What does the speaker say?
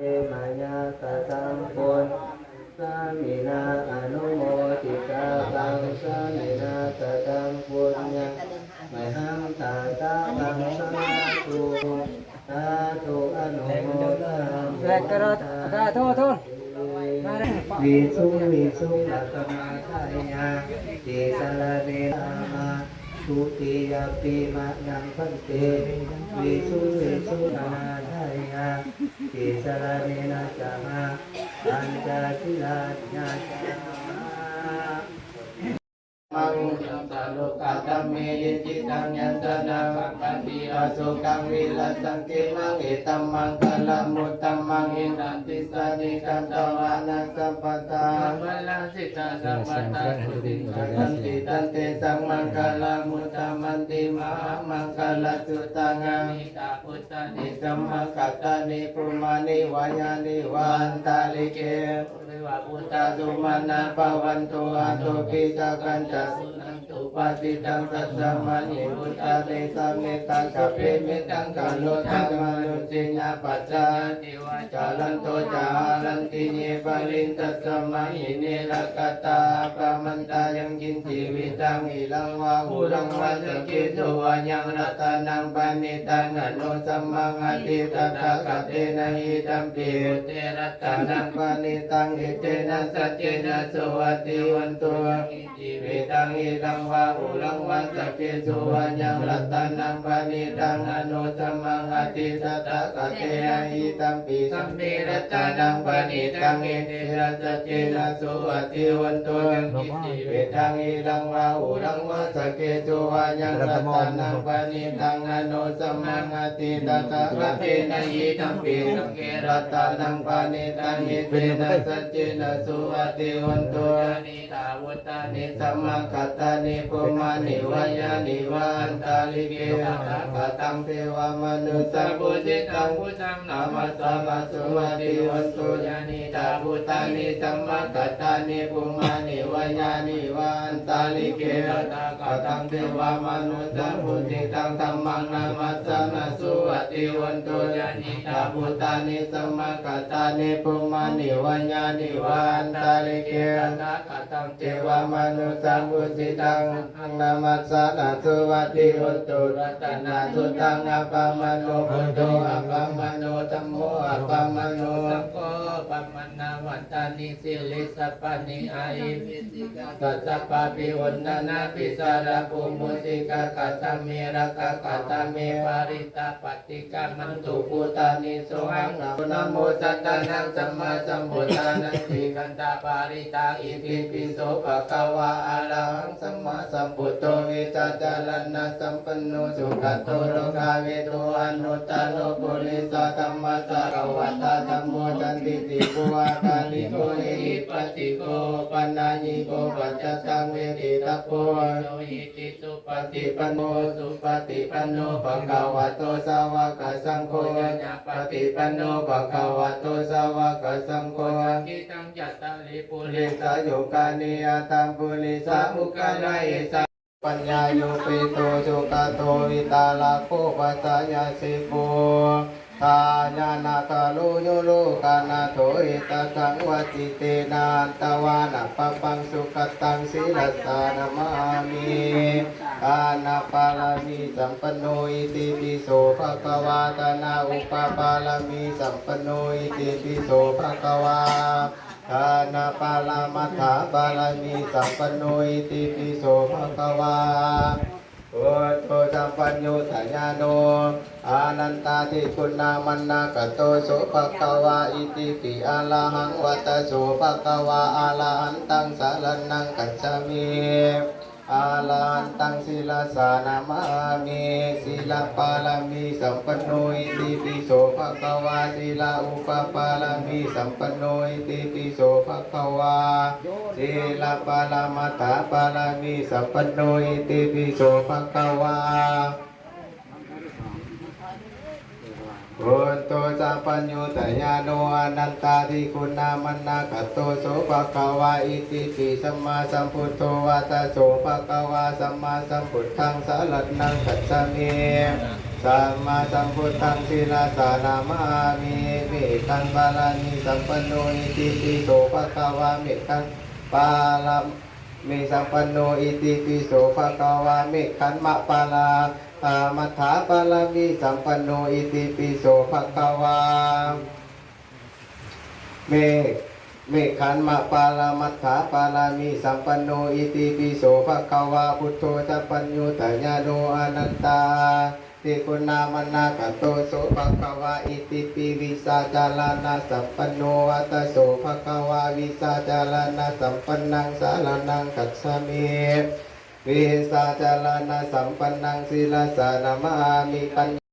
เอมายาตะสังปุญสามินาอนุโมติกาตังสามินาตะสังปุญญาไมหังตาตาตังสาธุสาธุอนุโมทนา Baik, kerot. Ada, tuh, tuh. วิสุวิสุงลัตมาทายาติสารเนนามา ทุติยปิมะนังพันเตวิสุวิสุนาทายาติสรเนนะจามาอันจศิลาญาจามา รุกาตเมยจิตังยันตนาปฏิอาสุกังวิลสังเกมังเอตัมมังคลามุตตัมมังอินันติสานิกันตวานัสสัพพตามัลลังสิตาสัพพตาสุติตันติตันเตสังมังคลามุตตัมมันติมหามังคลาสุตังามิตาพุทธานิสัมมากัตตานิปุมานิวายานิวันตาลิเกวิวาพุทธาสุมานาภวันตุอาตุปิสากันจัสุนันตุปาติตังตัสสะมานิพุทธาเตสัมเมตังกัปเปมิตังกาโลตังมานุสิญญาปัจจาติวาจาลันโตจาลันติเยปรินตัสสะมาหิเนลกตาปะมันตายังกินชีวิตังอิลังวาหูรังวาสกิโตวายังรัตนังปานิตังอนุสัมมังอติตถาคเตนะหิตัมปิเตรัตนังปานิตังอิเตนะสัจเจนะสวัสดิวันตุอิติเวตังอิลังวาหูรังวาสกิโตวายังรัตนังปานิตังอนุสัมมังอติตถาคเตหิตัมปิสัมปิรัตนังปานิตังเอตนะสัจเจนะสวัสดิวันตุอิติเวตังอิลังวาหูรังวาสกิโตวายังรัตนังปานิตังอนุสัมมังอติตถาคเตหิตัมปิสังเกรัตนังปานิตังเอตนะสัจเจนะสวัสดิวันตุนังกิตาวุตานิสัมมากัตตานิปุมานิวายานิวันตาลิเกตังกตังเทวมนุสสะปุจิตังพุทธังนามัสสะมาสวัสดิวันตุยานิตาวุตานิสัมมากัตตานิปุมานิวายานิวันตาลิเกตังกตังเทวมนุสสะปุจิตังธัมมังนามัสสะมาสวัสดิวันตุยานิตาพุตานิสัมมากัตตานิปุมานิวายานิวันตาลิเกตังกตังเทวมนุสสะปุจิตังนามัสสะนาสวัสดิวันตุรัตนาสุตังอัปมโนพุทโธอัปมโนธัมโมอัปมโนสังโฆปัมมนาวันตานิสิลิสัพพนิอาอิปิสิกาตัสสะปะปิวันนานาปิสาระภูมุสิกากัตตเมระกะกัตตเมปาริตาปฏิกามันตุพุตานิโสหังนะโมสัตตานังสัมมาสัมพุทธานังสีกันตาปาริตาอิติปิโสภะคะวะอะระหังสัมมาสัมพุทโธวิจาจารันนะสัมปันโนสุขโตโลกาเวโตอนุตตโลปุริสธรรมะสารวัตตธรรมโมจันติติโกอาคาลิโกเอหิปัสสิโกปัญญญิโกปัจจตังเวทิตาโพโยหิติสุปฏิปันโนสุปฏิปันโนภะคะวะโตสาวกสังโฆญะปฏิปันโนภะคะวะโตสาวกสังโฆกิตังจัตตาลิปุริสาโยกานิยตังปุริสามุกานาเอสา ปัญญาโยปิโตโจกาโตวิตาลาโคปัสสยสิโก ทาญานาคาลโยโลกานาโถเอตสังวจิเตนาอันตวานะปปังสุขตังศิลสานามามิอานาปาลามีสัมปโนอิติปิโสภะคะวาตานาอุปปาลามีสัมปโนอิติปิโสภะคะวาทานาปาลามัฏฐาบาลามีสัมปโนอิติปิโสภะคะวา โอโตสัมปัญโยสัญญาโนอานันตาทิคุณนามันนากโตโสภะกะวาอิติปิอาลาหังวัตโสภะกะวาอาลาหันตังสารนังกัจจามี อาลาหันตังศิลาสานามามิศิลาปาลามีสัมปันโนติปิโสภะคะวาศิลาอุปปาลามีสัมปันโนติปิโสภะคะวาศิลาปาลามัฏฐาปาลามีสัมปันโนติปิโสภะคะวา พุทโตสัพพัญญูตยาโนอนันตาทิคุณามันนาคโตโสภะคะวะอิติปิสัมมาสัมพุทโธวาตาโสภะคะวะสัมมาสัมพุทธังสารนังกัจฉามิสัมมาสัมพุทธังศิลาสานามามิเมขันบาลานิสัมปันโนอิติปิโสภะคะวะเมขันปาลาเมสัมปันโนอิติปิโสภะคะวะเมฆขันมะปาลา อามัฏฐาปาลามิสัมปันโนอิติปิโสภะคะวะเมฆเมฆขันมะปาลามัฏฐาปาลามิสัมปันโนอิติปิโสภะคะวะพุทโธสัพพัญญูตญาโนอนันตาติคุณามนาคโตโสภะคะวะอิติปิวิสาจารานาสัมปันโนวัตโสภะคะวะวิสาจารานาสัมปันนังสารนังกัจฉามิ วิสาจารณสัมปันนังศิลาสานามามิปัญ